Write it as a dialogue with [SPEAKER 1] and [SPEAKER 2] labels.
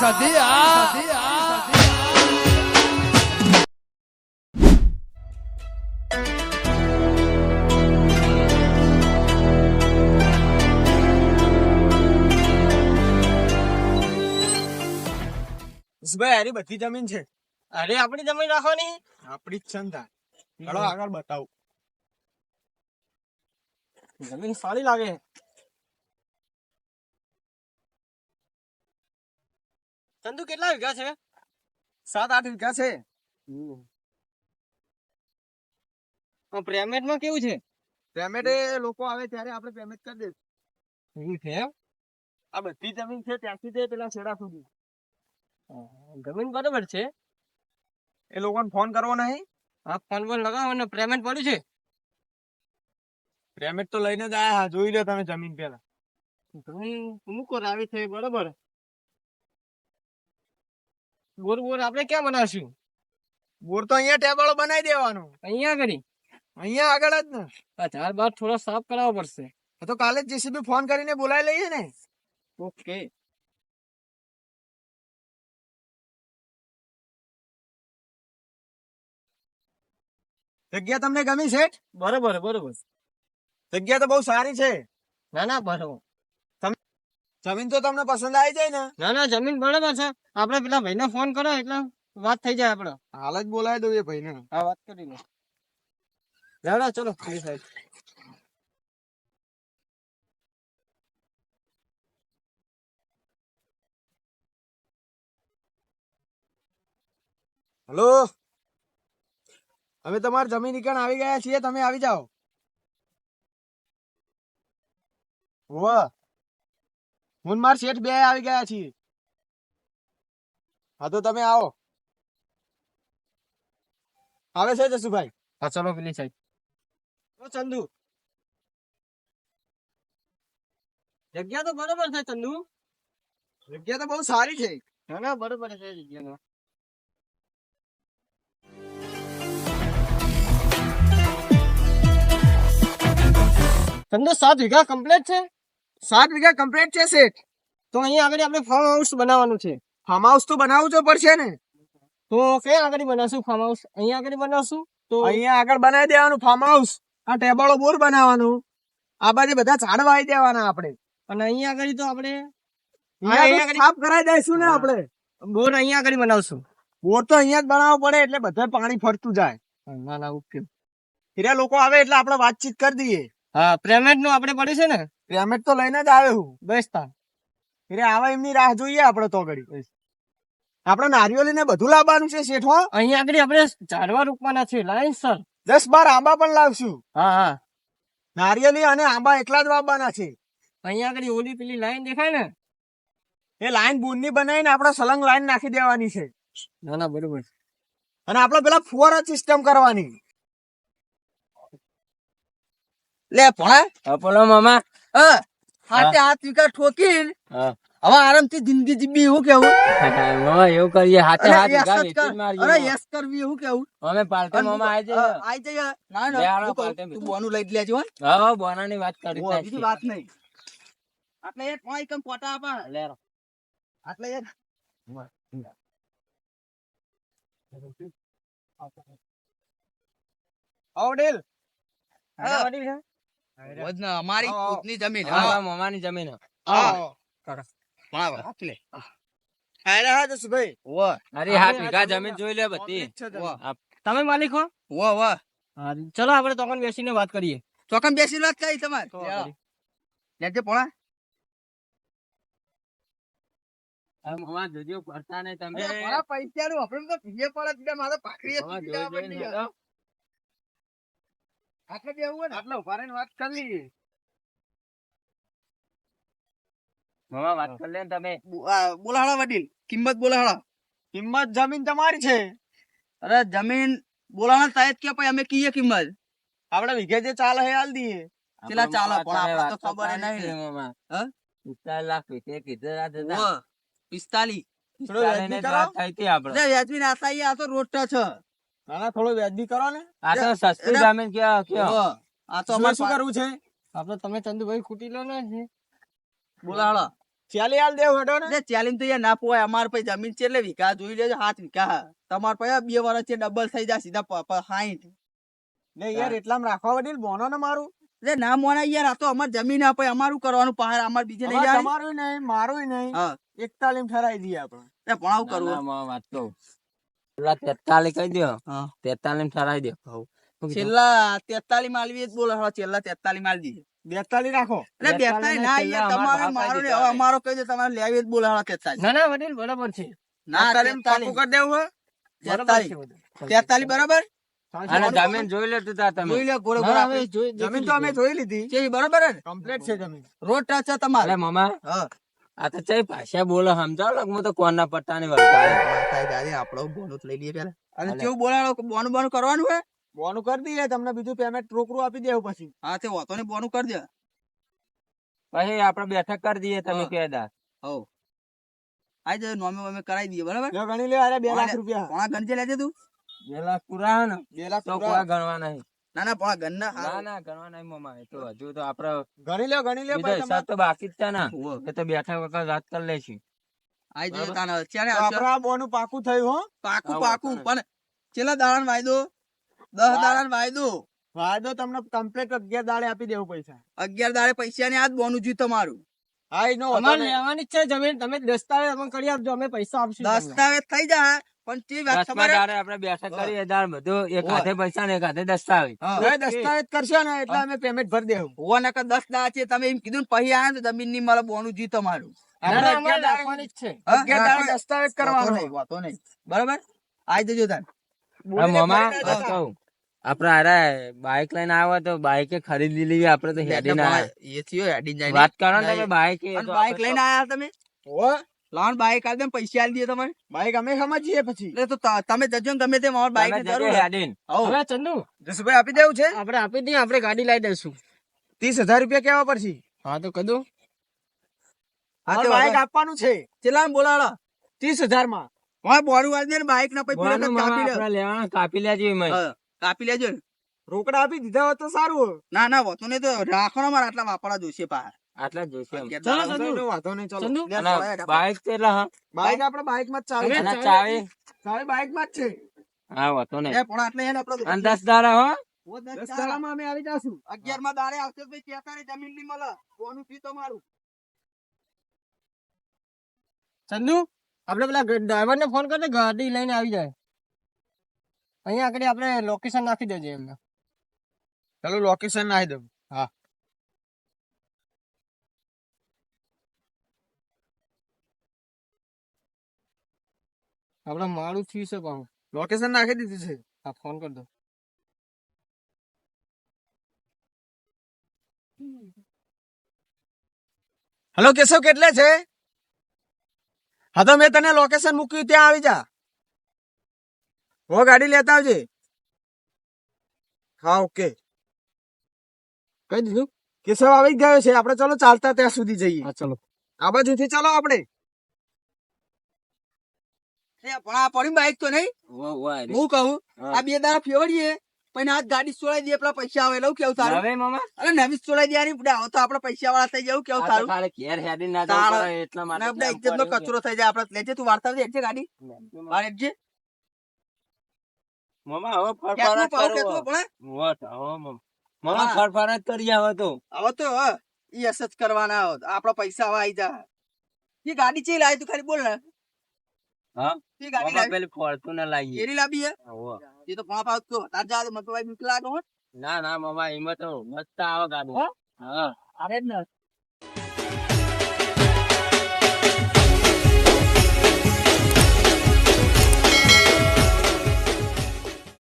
[SPEAKER 1] સધી
[SPEAKER 2] ભાઈ અરે બધી જમીન છે.
[SPEAKER 3] અરે આપણી જમીન રાખવાની?
[SPEAKER 2] આપણી જ ચંદા ચલો આગળ બતાવું.
[SPEAKER 3] જમીન સારી લાગે. ચંદુ કેટલા વીઘા છે?
[SPEAKER 2] સાત આઠ વીઘા છે.
[SPEAKER 3] પેમેન્ટમાં કેવું છે?
[SPEAKER 2] પેમેન્ટ લોકો આવે ત્યારે આપણે પેમેન્ટ કરી દે.
[SPEAKER 3] એવું છે
[SPEAKER 2] આ બધી જમીન છે ત્યાંથી તે પેલા છેડા સુધી.
[SPEAKER 3] જમીન બરોબર છે?
[SPEAKER 2] એ લોકોને ફોન કરવો નહીં.
[SPEAKER 3] હા ફોન પર લગાવો અને પેમેન્ટ પડ્યું છે?
[SPEAKER 2] પેમેન્ટ તો લઈને જ આયા હા જોઈ લો તમે જમીન પેલા.
[SPEAKER 3] જમીન મૂકો આવી છે બરોબર. બોર બોર આપણે ક્યાં બનાવશું?
[SPEAKER 2] બોર તો અહીંયા ટેબલો બનાવી દેવાનો.
[SPEAKER 3] અહીંયા કરી?
[SPEAKER 2] અહીંયા આગળ જ ને.
[SPEAKER 3] આ બાર થોડો સાફ કરાવવો પડશે.
[SPEAKER 2] તો કાલે જ જેસીબી ફોન કરીને બોલાવી લઈએ ને.
[SPEAKER 3] ઓકે.
[SPEAKER 2] જગ્યા તમને ગમી છે?
[SPEAKER 3] બરોબર બરોબર.
[SPEAKER 2] જગ્યા તો બહુ સારી છે.
[SPEAKER 3] ના ના બરોબર.
[SPEAKER 2] જમીન તો તમને પસંદ આવી જાય ને.
[SPEAKER 3] ના ના જમીન બરાબર છે આપડે પેલા ભાઈને ફોન કરો એટલે વાત થઈ જાય આપડે.
[SPEAKER 2] હાલ જ બોલાવી દઉં એ ભાઈને.
[SPEAKER 3] હા વાત કરી લો. લેવડા ચલો સાઈડ
[SPEAKER 2] હલો? અમે તમારી જમીન ઈકણ આવી ગયા છીએ તમે આવી જાઓ. વાહ હું ને માર શેઠ બે આવી ગયા છીએ. હા તો તમે આવો. આવે છે જસુભાઈ?
[SPEAKER 3] હા ચલો પેલી સાઈડ ઓ ચંદુ. જગ્યા તો બરોબર છે ચંદુ.
[SPEAKER 2] જગ્યા તો બહુ સારી છે.
[SPEAKER 3] ના ના બરોબર છે જગ્યા ચંદુ સાત વીઘા કમ્પ્લીટ છે?
[SPEAKER 2] સાત વીઘા કમ્પ્લીટ છે શેઠ
[SPEAKER 3] તો અહીંયા આગળ આપણે ફાર્મ હાઉસ બનાવવાનું છે.
[SPEAKER 2] ફાર્મ હાઉસ તો બનાવવું તો પડશે ને.
[SPEAKER 3] તો ક્યાં આગળ બનાવશું ફાર્મ હાઉસ અહીંયા આગળ બનાવશું? તો
[SPEAKER 2] અહીંયા આગળ બનાવી દેવાનું ફાર્મ હાઉસ આ ટેબલો બોર બનાવવાનું. આ બાજુ બધા ઝાડવા આવી દેવાના આપણે.
[SPEAKER 3] અને અહીંયા આગળ તો આપણે
[SPEAKER 2] સાફ કરાવી દઈશું ને. આપણે.
[SPEAKER 3] બોર અહીંયા આગળ બનાવશું.
[SPEAKER 2] બોર તો અહીંયા જ બનાવવો પડે એટલે બધા પાણી ફરતું જાય.
[SPEAKER 3] ના ના ઓકે.
[SPEAKER 2] હીરા લોકો આવે એટલે આપણે વાતચીત કરી દઈએ.
[SPEAKER 3] હા પેમેન્ટનું આપણે પડ્યું છે ને.
[SPEAKER 2] પેમેન્ટ તો લઈને જ આવે હું.
[SPEAKER 3] બસ
[SPEAKER 2] હીરા આવે એમની રાહ જોઈએ આપણે તો ઘડી. આપણે નારિયોલીને બધું લાવવાનું છે શેઠો
[SPEAKER 3] અહીંયા આગળ આપણે ઝાડવા રોપવાના છે. Line sir.
[SPEAKER 2] દસ બાર આંબા પણ લાવશું.
[SPEAKER 3] હા હા.
[SPEAKER 2] નારિયેલી અને આંબા એકલા જ વાવવાના છે.
[SPEAKER 3] અહીંયા આગળ ઓલી પેલી લાઈન દેખાય ને?
[SPEAKER 2] એ લાઈન બૂનની બનાવીને આપણે સલંગ લાઈન નાખી દેવાની છે.
[SPEAKER 3] ના ના બરોબર.
[SPEAKER 2] અને આપણે પેલા ફુવારા સિસ્ટમ કરવાની.
[SPEAKER 4] લે ભણા
[SPEAKER 3] બોલો મામા.
[SPEAKER 4] હા હાથે હાથ વિકાર ઠોકી હવે આરામથી જિંદગી જીવી એવું કેવું
[SPEAKER 3] એવું કરીએ હાથે હાથ
[SPEAKER 4] યસ. અરે કરવી એવું કેવું
[SPEAKER 3] અમે પાર્ટી મામા આવી જઈએ.
[SPEAKER 4] આવી જઈએ. ના ના તું બોનું લઈ લેજો હા.
[SPEAKER 3] બોના ની વાત કરી
[SPEAKER 4] બીજી વાત નહીં. આટલે એક કોઈ કમ પોતા આપા.
[SPEAKER 3] લે
[SPEAKER 4] આટલે એક.
[SPEAKER 2] આવડેલ
[SPEAKER 4] હા.
[SPEAKER 3] આવડેલ?
[SPEAKER 4] વજન અમારી. ખુદની જમીન
[SPEAKER 3] હા,
[SPEAKER 4] હા.
[SPEAKER 3] હા, મામાની જમીન છે.
[SPEAKER 4] ભણા હાથ લે.
[SPEAKER 2] અરે હા જસુભાઈ
[SPEAKER 4] વો
[SPEAKER 3] અરે હાથ વીઘા જમીન જોઈ લે બધી. તમે માલિક હો? ચલો આપણે તોકન બેસીને વાત કરીએ.
[SPEAKER 4] ચોકમ બેસી વાત કરી તમારે. લેજે ભણા
[SPEAKER 3] જોજો કરતા નહીં તમે.
[SPEAKER 4] પૈસા નું આપણે તો ભીએ પડે મારે ભાખરીએ
[SPEAKER 3] મામા
[SPEAKER 4] ચૂકી જવા
[SPEAKER 3] જોઈ જોઈને
[SPEAKER 4] માંડી.
[SPEAKER 3] હેડો.
[SPEAKER 4] આટલે બેહવું હોય ને?
[SPEAKER 2] આટલા ઊભા રહીને વાત કરી. લઈએ
[SPEAKER 3] મામા વાત કરી લે ને તમે.
[SPEAKER 4] બો- વડીલ. કિંમત બોલાહાડા
[SPEAKER 2] કિંમત જમીન તમારી છે.
[SPEAKER 4] અરે જમીન બોલાહાડા સાહેબ કે ભાઈ અમે કીએ કિંમત.
[SPEAKER 2] આપણે વિઘે જે ચાલે હે હાલ દઈએ.
[SPEAKER 4] પેલા ચાલો, પણ આપણે તો ખબર નહીં.
[SPEAKER 3] મામા.
[SPEAKER 4] હા?
[SPEAKER 3] પિસ્તાલીસ લાખ વીઘે કીધું આ દાદા.
[SPEAKER 4] પિસ્તાલીસ.
[SPEAKER 2] થોડો વ્યાજબી કરો.
[SPEAKER 3] વાત થઈ આપણે.
[SPEAKER 4] વ્યાજબી ના થાય આ તો રોટા છે.
[SPEAKER 2] ના ના થોડું વ્યાજબી કરો ને.
[SPEAKER 3] આ તો સસ્તી જમીન કયો કયો
[SPEAKER 4] આ તો
[SPEAKER 2] તમારે
[SPEAKER 4] અમારે
[SPEAKER 2] શું કરવું છે?
[SPEAKER 3] આપણે તમે ચંદુભાઈ ખૂટી લો ને
[SPEAKER 4] બોલાહાડા
[SPEAKER 2] ચાલી હાલ દેવ હટો ને.
[SPEAKER 4] એટલે ચાલીને તો યાર ના પોવાય. અમાર પાસે જમીન છે એટલે વીઘા જોઈ લેજો હાથ વીઘા. તમાર પાસે બે વર્ષ છે ડબલ થઈ જાય સીધા સાઈઠ
[SPEAKER 2] ને યાર એટલામાં રાખવા વડીલ બોનો ને મારું.
[SPEAKER 4] એટલે ના મોના યાર આ તો અમાર જમીન આપે અમારું કરવાનું પહાડ અમાર બીજે નહીં
[SPEAKER 2] તમારું નહીં મારું નહીં.
[SPEAKER 4] એક
[SPEAKER 2] એકતાલીમ ઠરાઈ દઈએ આપણે.
[SPEAKER 4] એટલે પણ આવું કરવું.
[SPEAKER 1] વાત તો પેલા તેતાલીસ કહી દો
[SPEAKER 4] તેતાલી
[SPEAKER 1] તેતાલીસ દો
[SPEAKER 4] છેલ્લા તેતાલી માલવી જ બોલો. છેલ્લા તેતાલી માલ દીધી
[SPEAKER 2] બેતાલીસ રાખો.
[SPEAKER 4] એટલે
[SPEAKER 1] બેતાલી
[SPEAKER 4] બેતાલી
[SPEAKER 1] ના અહીંયા
[SPEAKER 4] તમારે મારો ને હવે અમારો કહી દો તમારે લેવી જ બોલો. તેતાલી
[SPEAKER 3] ના ના વડીલ બરાબર છે.
[SPEAKER 4] ના તેતાલી
[SPEAKER 2] કરી દેવું હે.
[SPEAKER 4] તેતાલી તેતાલી બરાબર?
[SPEAKER 1] અને જમીન જોઈ લે તું તમે.
[SPEAKER 4] જોઈ લે ગોળે ગોળે
[SPEAKER 2] જમીન તો અમે જોઈ લીધી.
[SPEAKER 4] છે બરાબર
[SPEAKER 2] કમ્પ્લીટ છે જમીન.
[SPEAKER 4] રોડ ટચ છે તમારે.
[SPEAKER 1] મામા.
[SPEAKER 4] હા.
[SPEAKER 1] આ તો ચઈ ભાષા બોલો સમજાવ લગ મુ તો કોના પટ્ટાની વાત
[SPEAKER 4] માતાએ દાદી આપણો બોનસ લઈ લઈએ પેલા અને કેવું બોલાવો બોન બોન કરવાનું હે?
[SPEAKER 2] બોનું કરી દઈએ તમને બીજું પેમેન્ટ રોકડું આપી દેવું પછી.
[SPEAKER 4] હા તે વાતો ને બોનું કરી દે.
[SPEAKER 1] પછી આપડે બેઠક કરી દઈએ તમે
[SPEAKER 4] કહે
[SPEAKER 1] દા.
[SPEAKER 4] હો આઈ જાય નોમે વોમે કરાવી દઈએ બરાબર?
[SPEAKER 2] ગણી લે અરે બે લાખ રૂપિયા.
[SPEAKER 4] કોણ ગણજે લેજે તું?
[SPEAKER 1] બે લાખ પૂરા ને.
[SPEAKER 2] બે લાખ
[SPEAKER 1] તો. ગણવા નહીં.
[SPEAKER 4] ના ના પોણા ગન ના
[SPEAKER 1] ના ના ગણવા નહીં મમા એ તો હજુ તો આપડે
[SPEAKER 2] ગણી લ્યો ગણી લ્યો
[SPEAKER 1] બીજો સાત તો બાકી જ છે ને. એ તો બેઠા વખત વાત કરી લેશી.
[SPEAKER 4] આઈ
[SPEAKER 1] જો.
[SPEAKER 4] તાને અત્યારે
[SPEAKER 2] તો આ બોનું પાકું થયું હો?
[SPEAKER 4] પાકું પાકું. પણ છેલ્લા દાડા વાયદો? દસ
[SPEAKER 2] વાહ.
[SPEAKER 4] વાયદો?
[SPEAKER 2] વાયદો તમને કમ્પ્લીટ અગિયાર દાડે આપી દેવું પૈસા.
[SPEAKER 4] અગિયાર દાડે પૈસા ને આ જ બોનું જ્યું તમારું.
[SPEAKER 2] હા ઈ નો
[SPEAKER 3] અમારે. લેવાની જ છે જમીન. તમે દસ્તાવેજ અમે કરી આપજો અમે પૈસા આપશું
[SPEAKER 4] દસ્તાવેજ થઈ જાય. પણ તે વાત
[SPEAKER 1] દસમા
[SPEAKER 4] ખબર
[SPEAKER 1] આપડે બેઠક
[SPEAKER 4] હા.
[SPEAKER 1] કરીએ બધું. એક હાથે પૈસા ને એક હાથે દસ્તાવેજ.
[SPEAKER 2] દસ્તાવેજ કરશો ને એટલે અમે પેમેન્ટ ભરી દેવું.
[SPEAKER 4] હોવા નકર દસ દાડા છે. તમે એમ કીધું પછી આયા તો જમીનની મળે બોનું જ્યું તમારું.
[SPEAKER 3] ના,
[SPEAKER 2] આપણે
[SPEAKER 3] ના, અમારે
[SPEAKER 2] અગિયાર દાડે-
[SPEAKER 3] રાખવાની જ છે.
[SPEAKER 4] હા?
[SPEAKER 2] અગિયાર દાડે
[SPEAKER 4] રાખો.
[SPEAKER 2] દસ્તાવેજ કરવાનો.
[SPEAKER 4] નહીં, નહીં. બરાબર? આઈ જજો તાર.
[SPEAKER 1] મામા
[SPEAKER 2] ભરી
[SPEAKER 1] વાત
[SPEAKER 2] દેજો.
[SPEAKER 1] કહું. આપડે અરે બાઈક લઈને આવ્યા તો બાઇક ખરીદી લીધી આપડે તો હેડી ના
[SPEAKER 4] એ થયો હેડીને જાય
[SPEAKER 1] વાત કરો ને. તમે બાઈક એ
[SPEAKER 4] બાઈક લઈને આયા તમે?
[SPEAKER 2] હો,
[SPEAKER 4] લાવણ બાઈક આલી દે પૈસા આલી દે તમે
[SPEAKER 2] બાઈક અમે સમજીએ પછી.
[SPEAKER 4] એટલે તો તમે જજો ને ગમે તે મારો બાઈક જરૂર.
[SPEAKER 3] હવે. ચંદુ
[SPEAKER 2] જસુભાઈ આપી દેવું છે?
[SPEAKER 3] આપણે આપી દઈએ આપણે ગાડી લાવી દઈશું.
[SPEAKER 2] ત્રીસ હજાર રૂપિયા કેવા પડશે
[SPEAKER 3] હા તો કદું.
[SPEAKER 4] હા, તો
[SPEAKER 2] બાઈક આપવાનું છે.
[SPEAKER 4] ચેલા બોલાડા
[SPEAKER 2] ત્રીસ હજારમાં
[SPEAKER 4] હા બોરું વાળી દે ને બાઈક ના પૈસા પૂરા કાપી લે.
[SPEAKER 1] લેવાના કાપી લેજો
[SPEAKER 4] કાપી લેજો.
[SPEAKER 2] રોકડા આપી દીધા હોત તો સારું
[SPEAKER 4] ના ના હોતું નહીં તો રાખો મારા આટલા વાપરવા જોઈશે પા
[SPEAKER 1] આટલા જ જોઈશે.
[SPEAKER 2] વાંધો
[SPEAKER 3] ચંદુ.
[SPEAKER 2] નહીં, નહીં ચલો.
[SPEAKER 1] બાઈક તો એટલે હા.
[SPEAKER 2] બાઈક આપણે બાઈકમાં જ ચાવી
[SPEAKER 1] અને ચાવી?
[SPEAKER 2] ચાવી બાઈકમાં જ છે.
[SPEAKER 1] હા વાતો નહીં.
[SPEAKER 4] એ પણ આટલે એને ને આપણો
[SPEAKER 1] દારા દસ દાડા હો.
[SPEAKER 4] દસ
[SPEAKER 2] દસ અમે આવી જાશું.
[SPEAKER 4] અગિયારમાં દાડે આવશે ભાઈ કહેતા જમીનની મળે કોનું ફી તમારું?
[SPEAKER 3] ચંદુ આપણે પેલા ડ્રાઈવર ને ફોન કરીને ગાડી લઈને આવી જાય. અહીંયા આગળ આપણે લોકેશન નાખી દેજે એમને.
[SPEAKER 2] ચાલો લોકેશન નાખી દઉં.
[SPEAKER 3] આપણે મારું થયું છે પાછું.
[SPEAKER 2] લોકેશન નાખી દીધું છે.
[SPEAKER 3] હા ફોન કરી દો.
[SPEAKER 2] હેલો કેશવ કેટલે છે? હા તો મેં તને લોકેશન મૂક્યું ત્યાં આવી જા. હો ગાડી લેતા આવજે. હા ઓકે
[SPEAKER 3] કઈ દીધું.
[SPEAKER 2] કેશવ આવી ગયો છે. આપણે ચલો ચાલતા ત્યાં સુધી જઈએ.
[SPEAKER 3] હા ચલો.
[SPEAKER 2] આ બાજુથી ચાલો આપણે.
[SPEAKER 4] પણ આ પડી બાઈક તો નહીં.
[SPEAKER 1] વો, વો, અરે.
[SPEAKER 4] હું કહું આ બે દાડા ફેવડીએ પણ આ ગાડી છોડાઈ દઈએ પેલા પૈસા આવે લઉં કેવું તારું?
[SPEAKER 1] હવે મામા?
[SPEAKER 4] અરે નવી છોડાઈ દે આની આવો તો આપણે પૈસા વાળા થઈ જવું કેવું તારું?
[SPEAKER 1] ખાલી ઘેર હેડી ના જવું એટલા માટે
[SPEAKER 4] આપણે ઇજ્જત નો કચરો થઈ જાય આપણે લેજે તું વાર્તા લેજે ગાડી.
[SPEAKER 1] છે.
[SPEAKER 4] બાર
[SPEAKER 1] મામા હવે
[SPEAKER 4] કેટલું
[SPEAKER 1] ફરફર જ
[SPEAKER 4] પાવ
[SPEAKER 1] કરવો.
[SPEAKER 4] કેટલું પણ?
[SPEAKER 1] વો હો, મામા. મામા
[SPEAKER 4] હા.
[SPEAKER 1] ફરફર જ તો.
[SPEAKER 4] હવે તો હ ઈ અસજ કરવાના આપણા પૈસા હવે આઈ જા. એ ગાડી ચેલી લાવી તું? ખાલી બોલ ને.
[SPEAKER 1] ના ના મામા એમાં તો મસ્ત આવે ગાડી
[SPEAKER 4] અરે